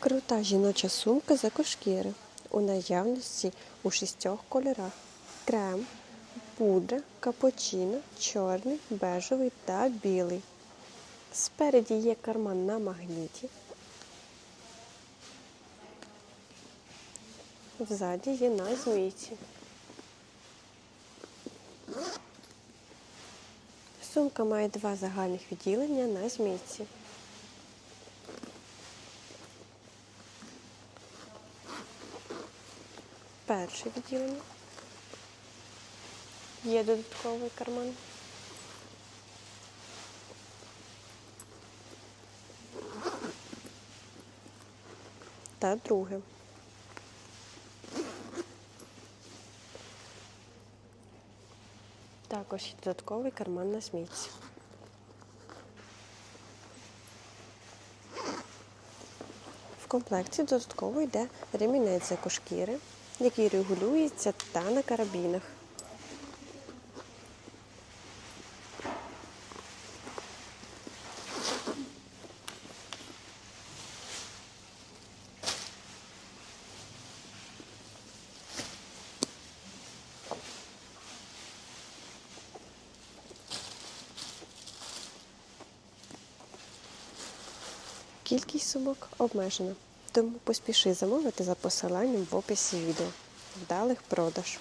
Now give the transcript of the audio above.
Крута жіноча сумка з екошкіри. У наявності у шістьох кольорах: крем, пудра, капучино, чорний, бежевий та білий. Спереді є карман на магніті. Взаді є на змійці. Сумка має два загальних відділення на змійці. Перше відділення. Є додатковий карман. Та друге. Також є додатковий карман на смітці. В комплекті додатково йде ремінець екошкіри, який регулюється та на карабінах. Кількість сумок обмежена, тому поспіши замовити за посиланням в описі відео. Вдалих продаж!